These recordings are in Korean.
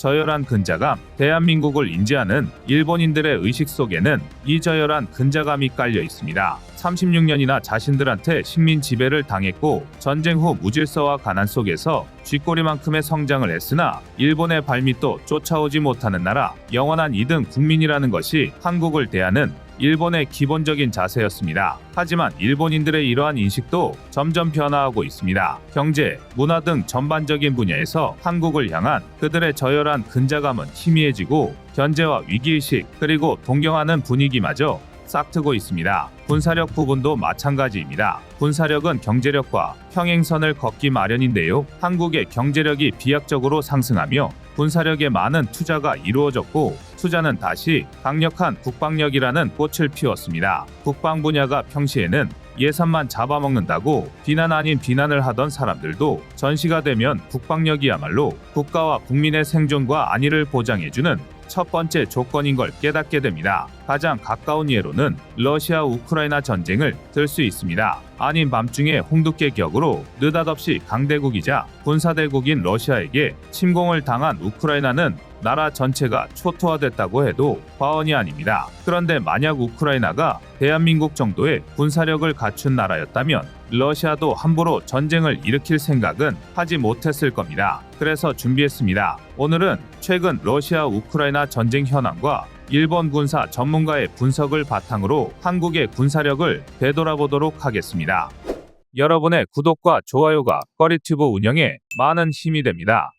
저열한 근자감, 대한민국을 인지하는 일본인들의 의식 속에는 이 저열한 근자감이 깔려 있습니다. 36년이나 자신들한테 식민 지배를 당했고 전쟁 후 무질서와 가난 속에서 쥐꼬리만큼의 성장을 했으나 일본의 발밑도 쫓아오지 못하는 나라, 영원한 2등 국민이라는 것이 한국을 대하는 일본의 기본적인 자세였습니다. 하지만 일본인들의 이러한 인식도 점점 변화하고 있습니다. 경제, 문화 등 전반적인 분야에서 한국을 향한 그들의 저열한 근자감은 희미해지고 견제와 위기의식 그리고 동경하는 분위기마저 싹트고 있습니다. 군사력 부분도 마찬가지입니다. 군사력은 경제력과 평행선을 걷기 마련인데요. 한국의 경제력이 비약적으로 상승하며 군사력에 많은 투자가 이루어졌고 투자는 다시 강력한 국방력이라는 꽃을 피웠습니다. 국방 분야가 평시에는 예산만 잡아먹는다고 비난 아닌 비난을 하던 사람들도 전시가 되면 국방력이야말로 국가와 국민의 생존과 안위를 보장해주는 첫 번째 조건인 걸 깨닫게 됩니다. 가장 가까운 예로는 러시아 우크라이나 전쟁을 들 수 있습니다. 아닌 밤중에 홍두깨 격으로 느닷없이 강대국이자 군사대국인 러시아에게 침공을 당한 우크라이나는 나라 전체가 초토화됐다고 해도 과언이 아닙니다. 그런데 만약 우크라이나가 대한민국 정도의 군사력을 갖춘 나라였다면 러시아도 함부로 전쟁을 일으킬 생각은 하지 못했을 겁니다. 그래서 준비했습니다. 오늘은 최근 러시아 우크라이나 전쟁 현황과 일본 군사 전문가의 분석을 바탕으로 한국의 군사력을 되돌아보도록 하겠습니다. 여러분의 구독과 좋아요가 꺼리튜브 운영에 많은 힘이 됩니다.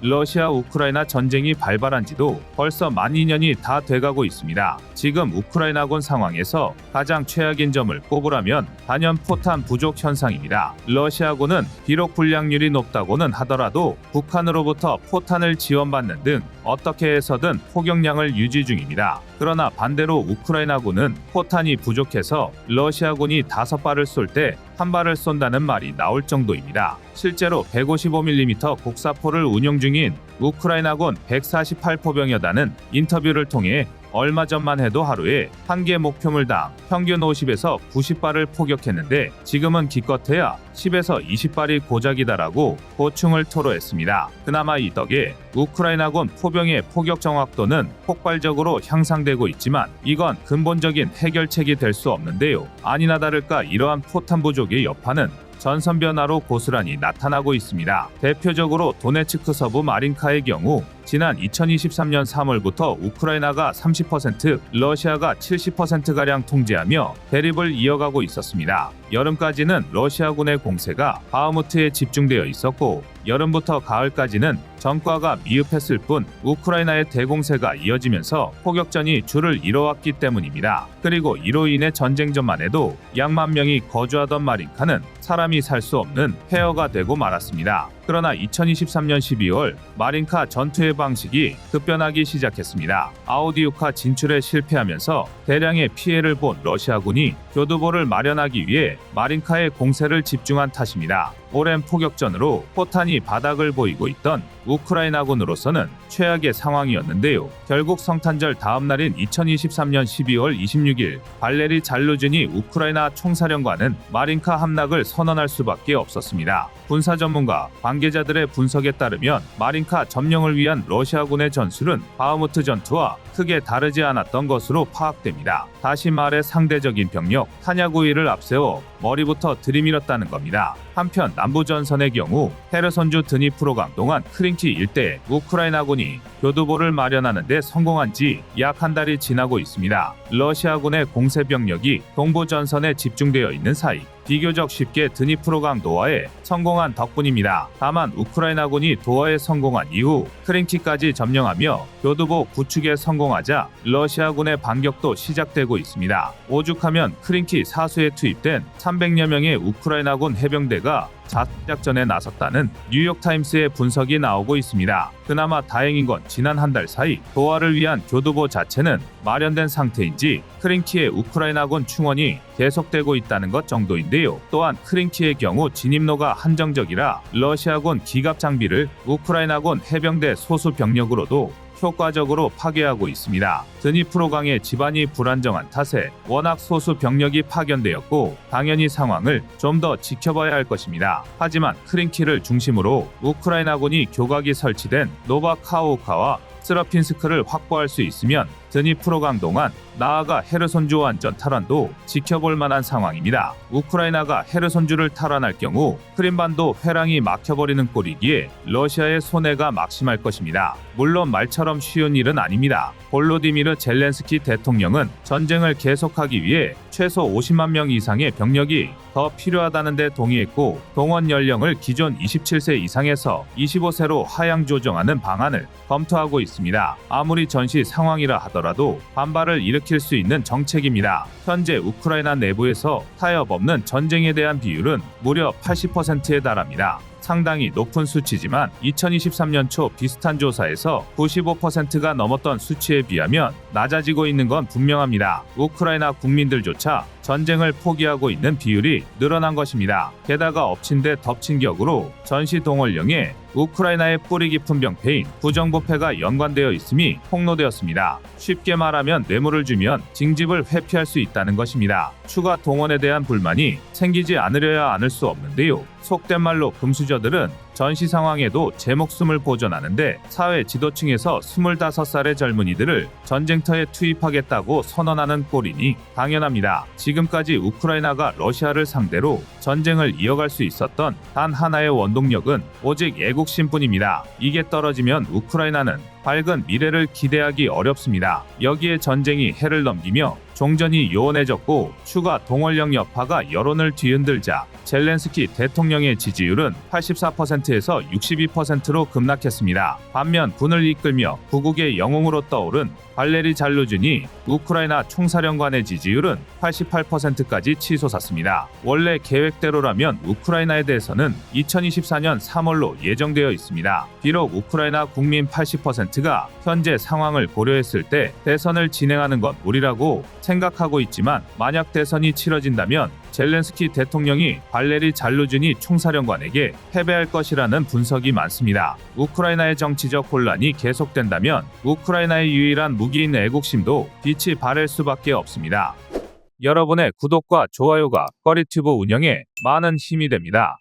러시아 우크라이나 전쟁이 발발한 지도 벌써 만 2년이 다 돼가고 있습니다. 지금 우크라이나군 상황에서 가장 최악인 점을 꼽으라면 단연 포탄 부족 현상입니다. 러시아군은 비록 분량률이 높다고는 하더라도 북한으로부터 포탄을 지원받는 등 어떻게 해서든 포격량을 유지 중입니다. 그러나 반대로 우크라이나군은 포탄이 부족해서 러시아군이 다섯 발을 쏠 때 한 발을 쏜다는 말이 나올 정도입니다. 실제로 155mm 곡사포를 운용 중인 우크라이나군 148포병여단은 인터뷰를 통해 얼마 전만 해도 하루에 한 개 목표물당 평균 50에서 90발을 포격했는데 지금은 기껏해야 10에서 20발이 고작이다라고 고충을 토로했습니다. 그나마 이 덕에 우크라이나군 포병의 포격 정확도는 폭발적으로 향상되고 있지만 이건 근본적인 해결책이 될 수 없는데요. 아니나 다를까 이러한 포탄 부족의 여파는 전선 변화로 고스란히 나타나고 있습니다. 대표적으로 도네츠크 서부 마린카의 경우 지난 2023년 3월부터 우크라이나가 30%, 러시아가 70%가량 통제하며 대립을 이어가고 있었습니다. 여름까지는 러시아군의 공세가 바흐무트에 집중되어 있었고 여름부터 가을까지는 전과가 미흡했을 뿐 우크라이나의 대공세가 이어지면서 포격전이 줄을 이뤄왔기 때문입니다. 그리고 이로 인해 전쟁 전만 해도 양만 명이 거주하던 마린카는 사람이 살 수 없는 폐허가 되고 말았습니다. 그러나 2023년 12월 마린카 전투의 방식이 급변하기 시작했습니다. 아우디우카 진출에 실패하면서 대량의 피해를 본 러시아군이 교두보를 마련하기 위해 마린카의 공세를 집중한 탓입니다. 오랜 포격전으로 포탄이 바닥을 보이고 있던 우크라이나군으로서는 최악의 상황이었는데요. 결국 성탄절 다음 날인 2023년 12월 26일 발레리 잘루진이 우크라이나 총사령관은 마린카 함락을 선언할 수밖에 없었습니다. 군사 전문가 관계자들의 분석에 따르면 마린카 점령을 위한 러시아군의 전술은 바흐무트 전투와 크게 다르지 않았던 것으로 파악됩니다. 다시 말해 상대적인 병력 우위를 앞세워 머리부터 들이밀었다는 겁니다. 한편 남부전선의 경우 헤르손주 드니프로강 동안 크링키 일대에 우크라이나군이 교두보를 마련하는 데 성공한 지 약 한 달이 지나고 있습니다. 러시아군의 공세 병력이 동부전선에 집중되어 있는 사이 비교적 쉽게 드니프로강 도하에 성공한 덕분입니다. 다만 우크라이나군이 도하에 성공한 이후 크링키까지 점령하며 교두보 구축에 성공하자 러시아군의 반격도 시작되고 있습니다. 오죽하면 크링키 사수에 투입된 300여 명의 우크라이나군 해병대가 자작전에 나섰다는 뉴욕타임스의 분석이 나오고 있습니다. 그나마 다행인 건 지난 한 달 사이 도하를 위한 교두보 자체는 마련된 상태인지 크링키의 우크라이나군 충원이 계속되고 있다는 것 정도인데요. 또한 크링키의 경우 진입로가 한정적이라 러시아군 기갑 장비를 우크라이나군 해병대 소수 병력으로도 효과적으로 파괴하고 있습니다. 드니프로강의 지반이 불안정한 탓에 워낙 소수 병력이 파견되었고 당연히 상황을 좀 더 지켜봐야 할 것입니다. 하지만 크린키를 중심으로 우크라이나군이 교각이 설치된 노바카오카와 스라핀스크를 확보할 수 있으면 드니프로 강 동안 나아가 헤르손주 완전 탈환도 지켜볼 만한 상황입니다. 우크라이나가 헤르손주를 탈환할 경우 크림반도 회랑이 막혀버리는 꼴이기에 러시아의 손해가 막심할 것입니다. 물론 말처럼 쉬운 일은 아닙니다. 볼로디미르 젤렌스키 대통령은 전쟁을 계속하기 위해 최소 50만 명 이상의 병력이 더 필요하다는 데 동의했고 동원 연령을 기존 27세 이상에서 25세로 하향 조정하는 방안을 검토하고 있습니다. 아무리 전시 상황이라 하더라도 반발을 일으킬 수 있는 정책입니다. 현재 우크라이나 내부에서 타협 없는 전쟁에 대한 비율은 무려 80%에 달합니다. 상당히 높은 수치지만 2023년 초 비슷한 조사에서 95%가 넘었던 수치에 비하면 낮아지고 있는 건 분명합니다. 우크라이나 국민들조차 전쟁을 포기하고 있는 비율이 늘어난 것입니다. 게다가 엎친 데 덮친 격으로 전시 동원령에 우크라이나의 뿌리 깊은 병폐인 부정부패가 연관되어 있음이 폭로되었습니다. 쉽게 말하면 뇌물을 주면 징집을 회피할 수 있다는 것입니다. 추가 동원에 대한 불만이 생기지 않으려야 않을 수 없는데요. 속된 말로 금수저 들은 전시 상황에도 제 목숨을 보존하는데 사회 지도층에서 25살의 젊은이들을 전쟁터에 투입하겠다고 선언하는 꼴이니 당연합니다. 지금까지 우크라이나가 러시아를 상대로 전쟁을 이어갈 수 있었던 단 하나의 원동력은 오직 애국심뿐입니다. 이게 떨어지면 우크라이나는 밝은 미래를 기대하기 어렵습니다. 여기에 전쟁이 해를 넘기며 종전이 요원해졌고 추가 동원령 여파가 여론을 뒤흔들자 젤렌스키 대통령의 지지율은 84%에서 62%로 급락했습니다. 반면 분을 이끌며 구국의 영웅으로 떠오른 발레리 잘루준이 우크라이나 총사령관의 지지율은 88%까지 치솟았습니다. 원래 계획대로라면 우크라이나에 대해서는 2024년 3월로 예정되어 있습니다. 비록 우크라이나 국민 80%가 현재 상황을 고려했을 때 대선을 진행하는 건 무리라고 생각하고 있지만 만약 대선이 치러진다면 젤렌스키 대통령이 발레리 잘루준이 총사령관에게 패배할 것이라는 분석이 많습니다. 우크라이나의 정치적 혼란이 계속된다면 우크라이나의 유일한 무기인 애국심도 빛이 바랄 수밖에 없습니다. 여러분의 구독과 좋아요가 꺼리튜브 운영에 많은 힘이 됩니다.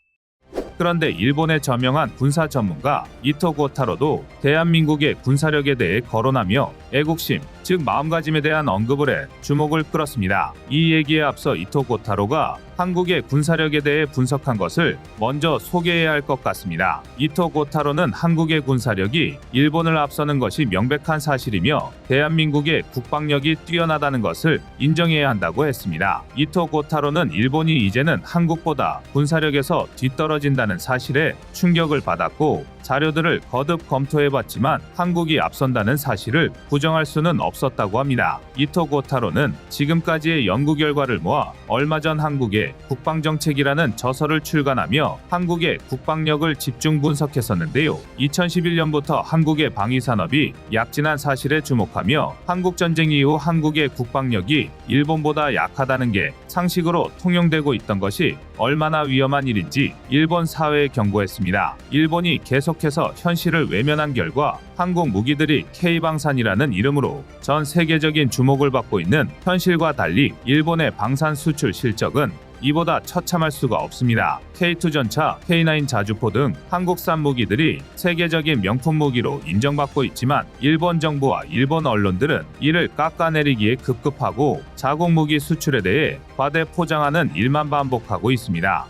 그런데 일본의 저명한 군사 전문가 이토 고타로도 대한민국의 군사력에 대해 거론하며 애국심, 즉 마음가짐에 대한 언급을 해 주목을 끌었습니다. 이 얘기에 앞서 이토 고타로가 한국의 군사력에 대해 분석한 것을 먼저 소개해야 할 것 같습니다. 이토 고타로는 한국의 군사력이 일본을 앞서는 것이 명백한 사실이며 대한민국의 국방력이 뛰어나다는 것을 인정해야 한다고 했습니다. 이토 고타로는 일본이 이제는 한국보다 군사력에서 뒤떨어진다는 사실에 충격을 받았고 자료들을 거듭 검토해봤지만 한국이 앞선다는 사실을 부정할 수는 없었다고 합니다. 이토 고타로는 지금까지의 연구 결과를 모아 얼마 전 한국의 국방정책이라는 저서를 출간하며 한국의 국방력을 집중 분석했었는데요. 2011년부터 한국의 방위산업이 약진한 사실에 주목하며 한국전쟁 이후 한국의 국방력이 일본보다 약하다는 게 상식으로 통용되고 있던 것이 얼마나 위험한 일인지 일본 사회에 경고했습니다. 일본이 계속해서 현실을 외면한 결과 한국 무기들이 K방산이라는 이름으로 전 세계적인 주목을 받고 있는 현실과 달리 일본의 방산 수출 실적은 이보다 처참할 수가 없습니다. K2 전차, K9 자주포 등 한국산 무기들이 세계적인 명품 무기로 인정받고 있지만 일본 정부와 일본 언론들은 이를 깎아내리기에 급급하고 자국 무기 수출에 대해 과대 포장하는 일만 반복하고 있습니다.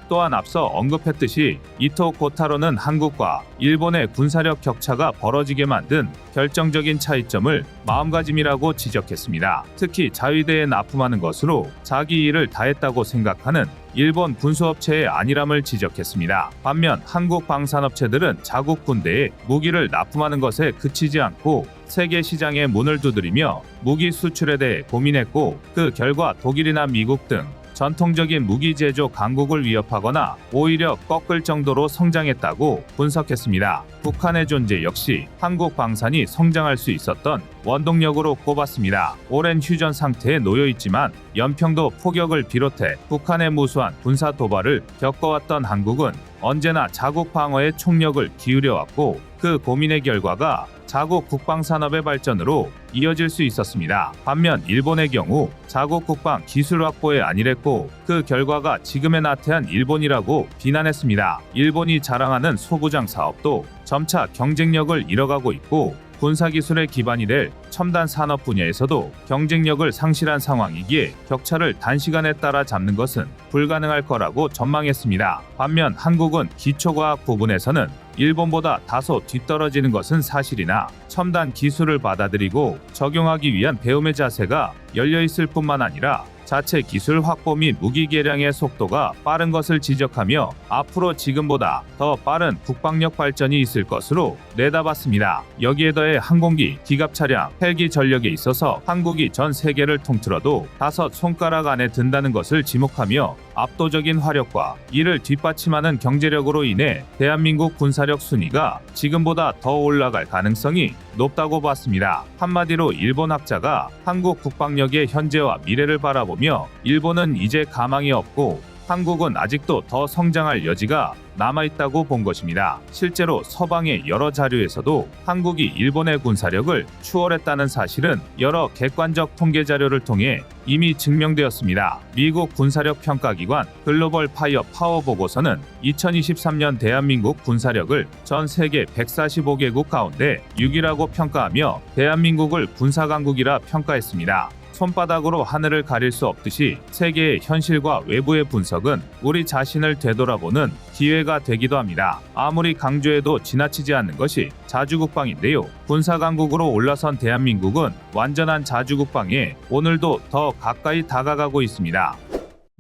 또한 앞서 언급했듯이 이토 고타로는 한국과 일본의 군사력 격차가 벌어지게 만든 결정적인 차이점을 마음가짐이라고 지적했습니다. 특히 자위대에 납품하는 것으로 자기 일을 다했다고 생각하는 일본 군수업체의 안일함을 지적했습니다. 반면 한국 방산업체들은 자국 군대에 무기를 납품하는 것에 그치지 않고 세계 시장에 문을 두드리며 무기 수출에 대해 고민했고 그 결과 독일이나 미국 등 전통적인 무기 제조 강국을 위협하거나 오히려 꺾을 정도로 성장했다고 분석했습니다. 북한의 존재 역시 한국 방산이 성장할 수 있었던 원동력으로 꼽았습니다. 오랜 휴전 상태에 놓여 있지만 연평도 포격을 비롯해 북한의 무수한 군사 도발을 겪어왔던 한국은 언제나 자국 방어에 총력을 기울여왔고 그 고민의 결과가 자국 국방 산업의 발전으로 이어질 수 있었습니다. 반면 일본의 경우 자국 국방 기술 확보에 안일했고 그 결과가 지금의 나태한 일본이라고 비난했습니다. 일본이 자랑하는 소부장 사업도 점차 경쟁력을 잃어가고 있고 군사 기술의 기반이 될 첨단 산업 분야에서도 경쟁력을 상실한 상황이기에 격차를 단시간에 따라 잡는 것은 불가능할 거라고 전망했습니다. 반면 한국은 기초과학 부분에서는 일본보다 다소 뒤떨어지는 것은 사실이나 첨단 기술을 받아들이고 적용하기 위한 배움의 자세가 열려 있을 뿐만 아니라 자체 기술 확보 및 무기 개량의 속도가 빠른 것을 지적하며 앞으로 지금보다 더 빠른 국방력 발전이 있을 것으로 내다봤습니다. 여기에 더해 항공기, 기갑 차량, 헬기 전력에 있어서 한국이 전 세계를 통틀어도 다섯 손가락 안에 든다는 것을 지목하며 압도적인 화력과 이를 뒷받침하는 경제력으로 인해 대한민국 군사력 순위가 지금보다 더 올라갈 가능성이 높다고 봤습니다. 한마디로 일본 학자가 한국 국방력의 현재와 미래를 바라보 며 일본은 이제 가망이 없고 한국은 아직도 더 성장할 여지가 남아있다고 본 것입니다. 실제로 서방의 여러 자료에서도 한국이 일본의 군사력을 추월했다는 사실은 여러 객관적 통계 자료를 통해 이미 증명되었습니다. 미국 군사력 평가기관 글로벌 파이어 파워 보고서는 2023년 대한민국 군사력을 전 세계 145개국 가운데 6위라고 평가하며 대한민국을 군사강국이라 평가했습니다. 손바닥으로 하늘을 가릴 수 없듯이 세계의 현실과 외부의 분석은 우리 자신을 되돌아보는 기회가 되기도 합니다. 아무리 강조해도 지나치지 않는 것이 자주국방인데요. 군사강국으로 올라선 대한민국은 완전한 자주국방에 오늘도 더 가까이 다가가고 있습니다.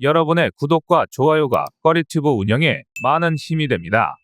여러분의 구독과 좋아요가 꺼리튜브 운영에 많은 힘이 됩니다.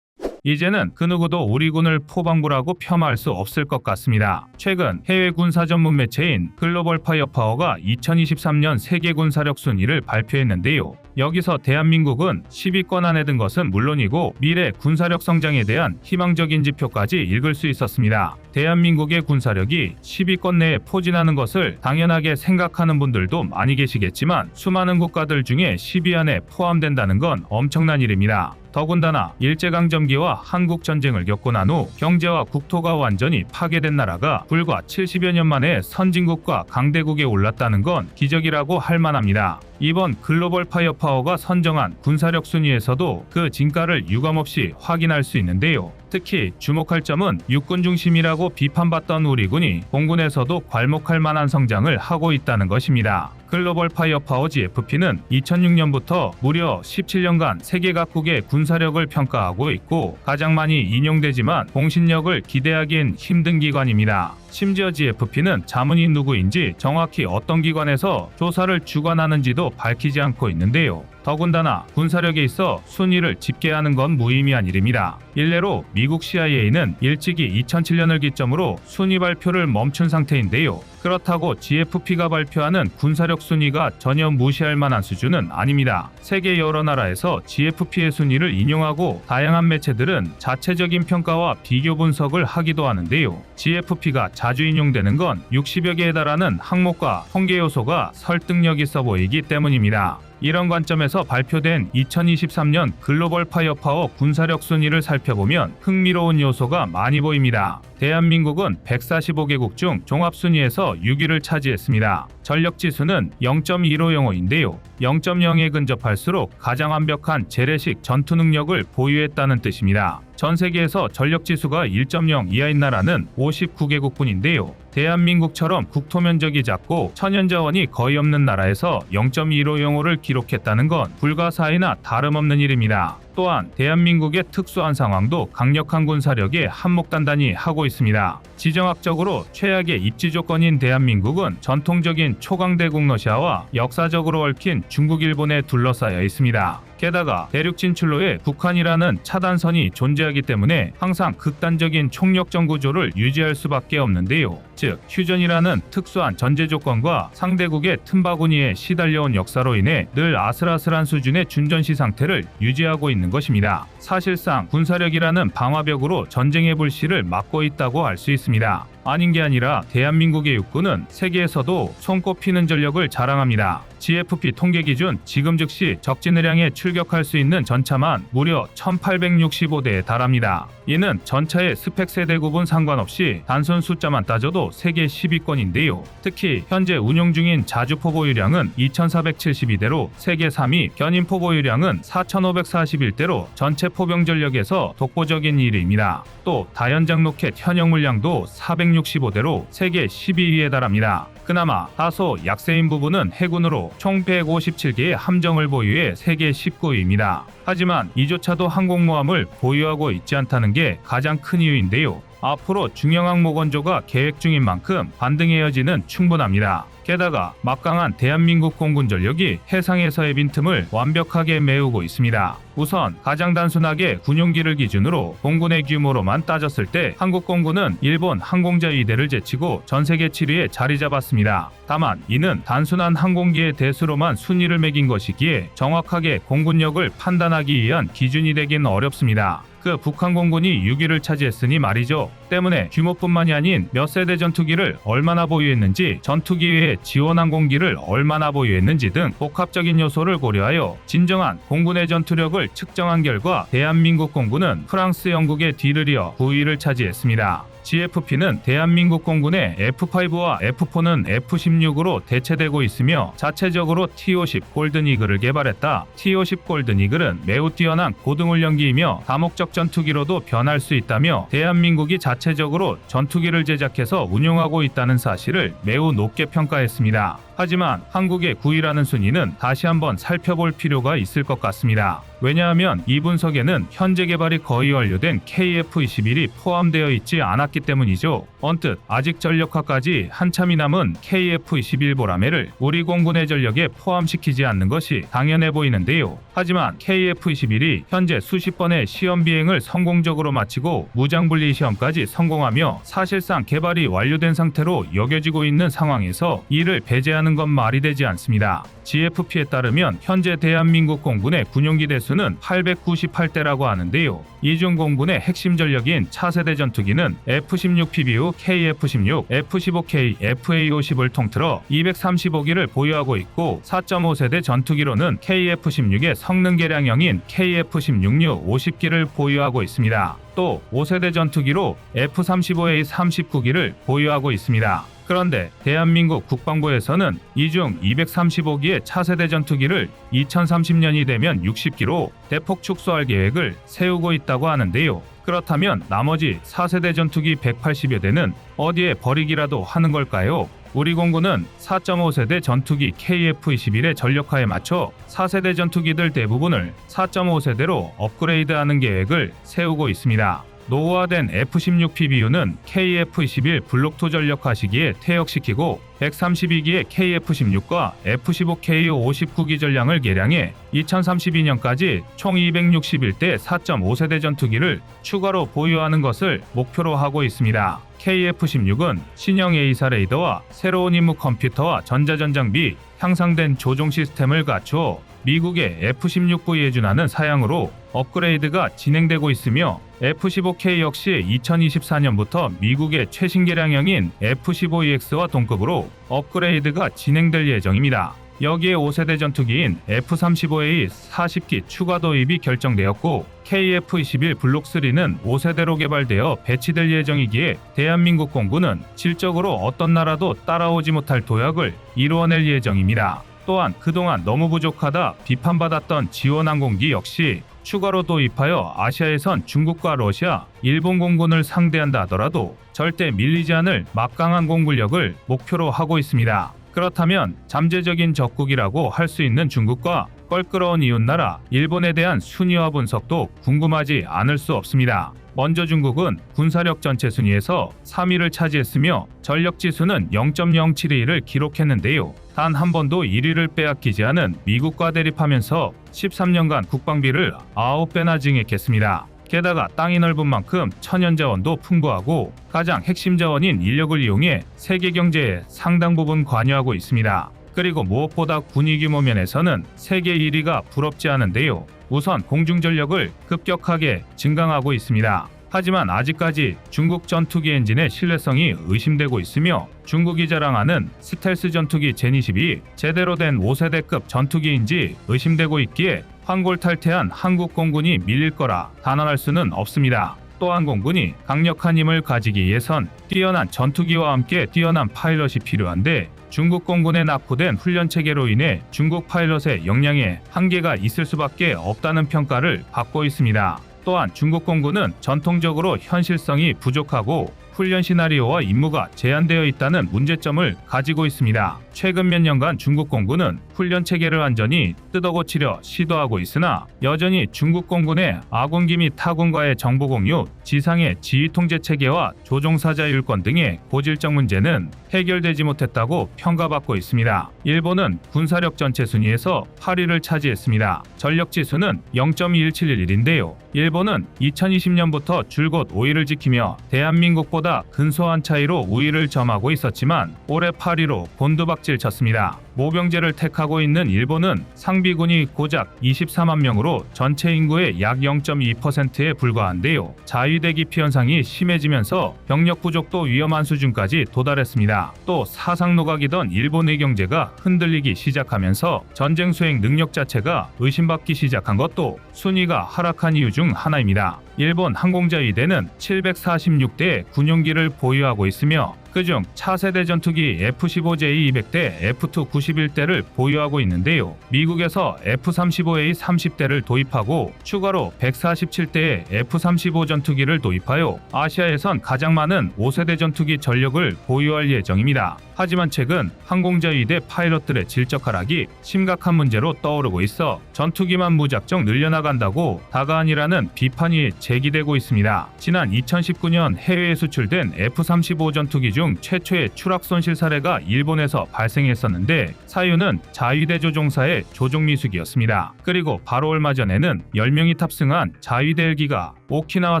이제는 그 누구도 우리 군을 포방부라고 폄하할 수 없을 것 같습니다. 최근 해외 군사 전문 매체인 글로벌 파이어파워가 2023년 세계 군사력 순위를 발표했는데요. 여기서 대한민국은 10위권 안에 든 것은 물론이고 미래 군사력 성장에 대한 희망적인 지표까지 읽을 수 있었습니다. 대한민국의 군사력이 10위권 내에 포진하는 것을 당연하게 생각하는 분들도 많이 계시겠지만 수많은 국가들 중에 10위 안에 포함된다는 건 엄청난 일입니다. 더군다나 일제강점기와 한국 전쟁을 겪고 난 후 경제와 국토가 완전히 파괴된 나라가 불과 70여 년 만에 선진국과 강대국에 올랐다는 건 기적이라고 할 만합니다. 이번 글로벌 파이어 파워가 선정한 군사력 순위에서도 그 진가를 유감없이 확인할 수 있는데요. 특히 주목할 점은 육군 중심이라고 비판받던 우리 군이 공군에서도 괄목할 만한 성장을 하고 있다는 것입니다. 글로벌 파이어파워 GFP는 2006년부터 무려 17년간 세계 각국의 군사력을 평가하고 있고 가장 많이 인용되지만 공신력을 기대하기엔 힘든 기관입니다. 심지어 GFP는 자문이 누구인지 정확히 어떤 기관에서 조사를 주관하는지도 밝히지 않고 있는데요. 더군다나 군사력에 있어 순위를 집계하는 건 무의미한 일입니다. 일례로 미국 CIA는 일찍이 2007년을 기점으로 순위 발표를 멈춘 상태인데요. 그렇다고 GFP가 발표하는 군사력 순위가 전혀 무시할 만한 수준은 아닙니다. 세계 여러 나라에서 GFP의 순위를 인용하고 다양한 매체들은 자체적인 평가와 비교 분석을 하기도 하는데요. GFP가 자주 인용되는 건 60여 개에 달하는 항목과 통계 요소가 설득력 있어 보이기 때문입니다. 이런 관점에서 발표된 2023년 글로벌 파이어파워 군사력 순위를 살펴보면 흥미로운 요소가 많이 보입니다. 대한민국은 145개국 중 종합 순위에서 6위를 차지했습니다. 전력 지수는 0.1505인데요. 0.0에 근접할수록 가장 완벽한 재래식 전투 능력을 보유했다는 뜻입니다. 전 세계에서 전력 지수가 1.0 이하인 나라는 59개국뿐인데요. 대한민국처럼 국토 면적이 작고 천연 자원이 거의 없는 나라에서 0.1505를 기록했다는 건 불가사의나 다름없는 일입니다. 또한 대한민국의 특수한 상황도 강력한 군사력에 한몫단단히 하고 있습니다. 지정학적으로 최악의 입지 조건인 대한민국은 전통적인 초강대국 러시아와 역사적으로 얽힌 중국 일본에 둘러싸여 있습니다. 게다가 대륙 진출로에 북한이라는 차단선이 존재하기 때문에 항상 극단적인 총력전 구조를 유지할 수밖에 없는데요. 즉 휴전이라는 특수한 전제 조건과 상대국의 틈바구니에 시달려온 역사로 인해 늘 아슬아슬한 수준의 준전시 상태를 유지하고 있는 것입니다. 사실상 군사력이라는 방화벽으로 전쟁의 불씨를 막고 있다고 할 수 있습니다. 아닌 게 아니라 대한민국의 육군은 세계에서도 손꼽히는 전력을 자랑합니다. GFP 통계 기준 지금 즉시 적진의량에 출격할 수 있는 전차만 무려 1865대에 달합니다. 이는 전차의 스펙 세대 구분 상관없이 단순 숫자만 따져도 세계 10위권인데요. 특히 현재 운용 중인 자주 포 보유량은 2472대로 세계 3위, 견인 포 보유량은 4541대로 전체 포병 전력에서 독보적인 1위입니다. 또 다연장 로켓 현역 물량도 465대로 세계 12위에 달합니다. 그나마 다소 약세인 부분은 해군으로 총 157개의 함정을 보유해 세계 19위입니다. 하지만 이조차도 항공모함을 보유하고 있지 않다는 게 가장 큰 이유인데요. 앞으로 중형 항모 건조가 계획 중인 만큼 반등의 여지는 충분합니다. 게다가 막강한 대한민국 공군 전력이 해상에서의 빈틈을 완벽하게 메우고 있습니다. 우선 가장 단순하게 군용기를 기준으로 공군의 규모로만 따졌을 때 한국 공군은 일본 항공자 2대를 제치고 전 세계 7위에 자리 잡았습니다. 다만 이는 단순한 항공기의 대수로만 순위를 매긴 것이기에 정확하게 공군력을 판단하기 위한 기준이 되긴 어렵습니다. 그 북한 공군이 6위를 차지했으니 말이죠. 때문에 규모뿐만이 아닌 몇 세대 전투기를 얼마나 보유했는지, 전투기 외에 지원 항공기를 얼마나 보유했는지 등 복합적인 요소를 고려하여 진정한 공군의 전투력을 측정한 결과 대한민국 공군은 프랑스, 영국의 뒤를 이어 9위를 차지했습니다. GFP는 대한민국 공군의 F5와 F4는 F16으로 대체되고 있으며 자체적으로 T50 골든 이글을 개발했다. T50 골든 이글은 매우 뛰어난 고등훈련기이며 다목적 전투기로도 변할 수 있다며 대한민국이 자체적으로 전투기를 제작해서 운용하고 있다는 사실을 매우 높게 평가했습니다. 하지만 한국의 9위라는 순위는 다시 한번 살펴볼 필요가 있을 것 같습니다. 왜냐하면 이 분석에는 현재 개발이 거의 완료된 KF-21이 포함되어 있지 않았기 때문이죠. 언뜻 아직 전력화까지 한참이 남은 KF-21 보라매를 우리 공군의 전력에 포함시키지 않는 것이 당연해 보이는데요. 하지만 KF-21이 현재 수십 번의 시험 비행을 성공적으로 마치고 무장 분리 시험까지 성공하며 사실상 개발이 완료된 상태로 여겨지고 있는 상황에서 이를 배제하는 건 말이 되지 않습니다. GFP에 따르면 현재 대한민국 공군의 군용기 대수 는 898대라고 하는데요. 이중 공군의 핵심 전력인 차세대 전투기는 F-16 PBU, KF-16, F-15K, FA-50을 통틀어 235기를 보유하고 있고 4.5세대 전투기로는 KF-16의 성능 개량형인 KF-16U 50기를 보유하고 있습니다. 또 5세대 전투기로 F-35A 39기를 보유하고 있습니다. 그런데 대한민국 국방부에서는 이 중 235기의 차세대 전투기를 2030년이 되면 60기로 대폭 축소할 계획을 세우고 있다고 하는데요. 그렇다면 나머지 4세대 전투기 180여 대는 어디에 버리기라도 하는 걸까요? 우리 공군은 4.5세대 전투기 KF-21의 전력화에 맞춰 4세대 전투기들 대부분을 4.5세대로 업그레이드하는 계획을 세우고 있습니다. 노후화된 F-16 PBU는 KF-21 블록2 전력화 시기에 퇴역시키고 132기의 KF-16과 F-15K 59기 전량을 개량해 2032년까지 총 261대 4.5세대 전투기를 추가로 보유하는 것을 목표로 하고 있습니다. KF-16은 신형 A사 레이더와 새로운 임무 컴퓨터와 전자전 장비, 향상된 조종 시스템을 갖추어 미국의 F-16V에 준하는 사양으로 업그레이드가 진행되고 있으며 F-15K 역시 2024년부터 미국의 최신 개량형인 F-15EX와 동급으로 업그레이드가 진행될 예정입니다. 여기에 5세대 전투기인 F-35A 40기 추가 도입이 결정되었고 KF-21 블록 3는 5세대로 개발되어 배치될 예정이기에 대한민국 공군은 질적으로 어떤 나라도 따라오지 못할 도약을 이루어낼 예정입니다. 또한 그동안 너무 부족하다 비판받았던 지원 항공기 역시 추가로 도입하여 아시아에선 중국과 러시아, 일본 공군을 상대한다 하더라도 절대 밀리지 않을 막강한 공군력을 목표로 하고 있습니다. 그렇다면 잠재적인 적국이라고 할 수 있는 중국과 껄끄러운 이웃나라 일본에 대한 순위와 분석도 궁금하지 않을 수 없습니다. 먼저 중국은 군사력 전체 순위에서 3위를 차지했으며 전력 지수는 0.072를 기록했는데요. 단 한 번도 1위를 빼앗기지 않은 미국과 대립하면서 13년간 국방비를 9배나 증액했습니다. 게다가 땅이 넓은 만큼 천연 자원도 풍부하고 가장 핵심 자원인 인력을 이용해 세계 경제에 상당 부분 관여하고 있습니다. 그리고 무엇보다 군위 규모 면에서는 세계 1위가 부럽지 않은데요. 우선 공중 전력을 급격하게 증강하고 있습니다. 하지만 아직까지 중국 전투기 엔진의 신뢰성이 의심되고 있으며 중국이 자랑하는 스텔스 전투기 제니10이 제대로 된 5세대급 전투기인지 의심되고 있기에 황골탈퇴한 한국 공군이 밀릴 거라 단언할 수는 없습니다. 또한 공군이 강력한 힘을 가지기 위해선 뛰어난 전투기와 함께 뛰어난 파일럿이 필요한데 중국 공군에 낙후된 훈련 체계로 인해 중국 파일럿의 역량에 한계가 있을 수밖에 없다는 평가를 받고 있습니다. 또한 중국 공군은 전통적으로 현실성이 부족하고 훈련 시나리오와 임무가 제한되어 있다는 문제점을 가지고 있습니다. 최근 몇 년간 중국 공군은 훈련 체계를 완전히 뜯어고치려 시도하고 있으나 여전히 중국 공군의 아군기 및 타군과의 정보 공유, 지상의 지휘 통제 체계와 조종사자 율권 등의 고질적 문제는 해결되지 못했다고 평가받고 있습니다. 일본은 군사력 전체 순위에서 8위를 차지했습니다. 전력 지수는 0.1711인데요. 일본은 2020년부터 줄곧 5위를 지키며 대한민국보다 근소한 차이로 우위를 점하고 있었지만 올해 8위로 곤두박질 쳤습니다. 모병제를 택하고 있는 일본은 상비군이 고작 24만 명으로 전체 인구의 약 0.2%에 불과한데요. 자위대 기피 현상이 심해지면서 병력 부족도 위험한 수준까지 도달했습니다. 또 사상 노각이던 일본의 경제가 흔들리기 시작하면서 전쟁 수행 능력 자체가 의심받기 시작한 것도 순위가 하락한 이유 중 하나입니다. 일본 항공자위대는 746대의 군용기를 보유하고 있으며 그중 차세대 전투기 F-15J 200대, F-2 91대를 보유하고 있는데요. 미국에서 F-35A 30대를 도입하고 추가로 147대의 F-35 전투기를 도입하여 아시아에선 가장 많은 5세대 전투기 전력을 보유할 예정입니다. 하지만 최근 항공자위대 파일럿들의 질적 하락이 심각한 문제로 떠오르고 있어 전투기만 무작정 늘려나간다고 다가 아니라는 비판이 제기되고 있습니다. 지난 2019년 해외에 수출된 F-35 전투기 중 최초의 추락 손실 사례가 일본에서 발생했었는데 사유는 자위대 조종사의 조종 미숙이었습니다. 그리고 바로 얼마 전에는 10명이 탑승한 자위대 헬기가 오키나와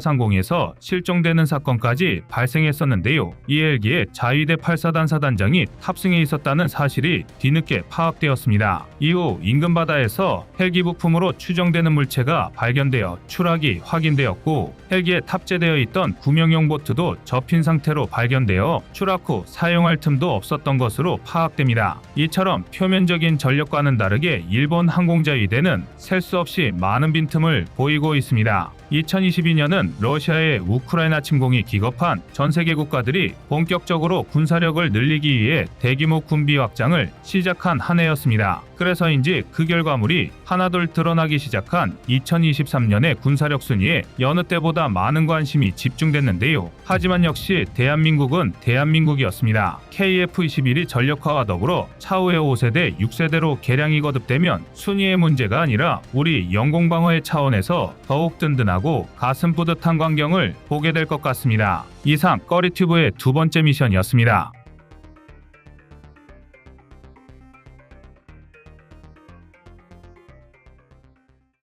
상공에서 실종되는 사건까지 발생했었는데요. 이 헬기에 자위대 8사단 사단장이 탑승해 있었다는 사실이 뒤늦게 파악되었습니다. 이후 인근 바다에서 헬기 부품으로 추정되는 물체가 발견되어 추락이 확인되었고 헬기에 탑재되어 있던 구명용 보트도 접힌 상태로 발견되어 추락 후 사용할 틈도 없었던 것으로 파악됩니다. 이처럼 표면적인 전력과는 다르게 일본 항공자위대는 셀 수 없이 많은 빈틈을 보이고 있습니다. 2022년은 러시아의 우크라이나 침공이 기겁한 전 세계 국가들이 본격적으로 군사력을 늘리기 위해 대규모 군비 확장을 시작한 한 해였습니다. 그래서인지 그 결과물이 하나둘 드러나기 시작한 2023년의 군사력 순위에 여느 때보다 많은 관심이 집중됐는데요. 하지만 역시 대한민국은 대한민국이었습니다. KF-21이 전력화와 더불어 차후의 5세대, 6세대로 개량이 거듭되면 순위의 문제가 아니라 우리 영공방어의 차원에서 더욱 든든 하고 가슴 뿌듯한 광경을 보게 될 것 같습니다. 이상 꺼리튜브의 두 번째 미션이었습니다.